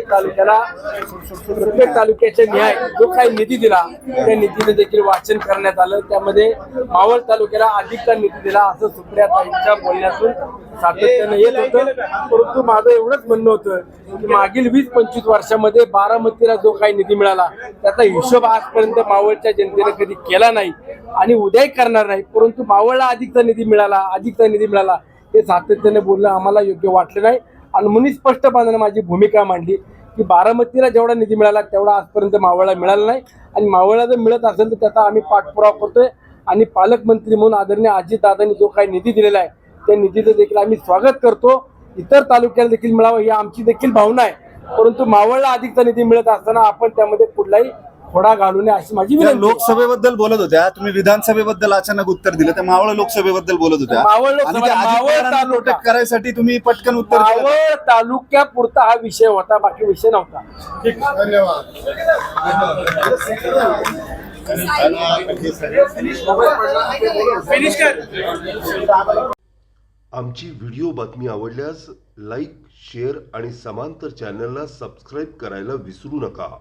प्रत्येक तालुक्याला प्रत्येक तालुक्याच्या न्याय जो काही निधी दिला त्या निधीने देखील वाचन करण्यात आलं. त्यामध्ये मावळ तालुक्याला अधिकचा निधी दिला असं सुप्रिया ताईंच्या बोलण्यातून सातत्यानं येत होतं. परंतु माझं एवढंच म्हणणं होतं की मागील वीस पंचवीस वर्षामध्ये बारामतीला जो काही निधी मिळाला त्याचा हिशोब आजपर्यंत मावळच्या जनतेने कधी केला नाही आणि उद्याही करणार नाही. परंतु मावळला अधिकचा निधी मिळाला अधिकचा निधी मिळाला हे सातत्याने बोलणं आम्हाला योग्य वाटलं नाही. आणि म्हणून स्पष्टपणाने माझी भूमिका मांडली की बारामतीला जेवढा निधी मिळाला तेवढा आजपर्यंत मावळला मिळाला नाही. आणि मावळला जर मिळत असेल तर त्याचा आम्ही पाठपुरावा करतोय. आणि पालकमंत्री म्हणून आदरणीय अजितदादांनी जो काही निधी दिलेला आहे त्या निधीचं देखील आम्ही स्वागत करतो. इतर तालुक्याला देखील मिळावं ही आमची देखील भावना आहे. परंतु मावळला अधिकचा निधी मिळत असताना आपण त्यामध्ये कुठलाही खोडा घालू नये अशी माझी त्या विनंती. लोकसभेबद्दल बोलत होत्या. तुम्ही विधानसभेबद्दल अचानक उत्तर दिलं. त्या मावळ लोकसभेबद्दल बोलत होत्या. मावळ लोकसभा- आणि त्या अजित मावळ पवारांना तालुका. protect करायसाठी तुम्ही पटकन उत्तर दिलं. मावळ तालुक्यापुरता हा विषय होता. बाकी विषय नव्हता. आमची व्हिडिओ बातमी आवडल्यास लाईक शेअर आणि समांतर चॅनलला सबस्क्राईब करायला विसरू नका.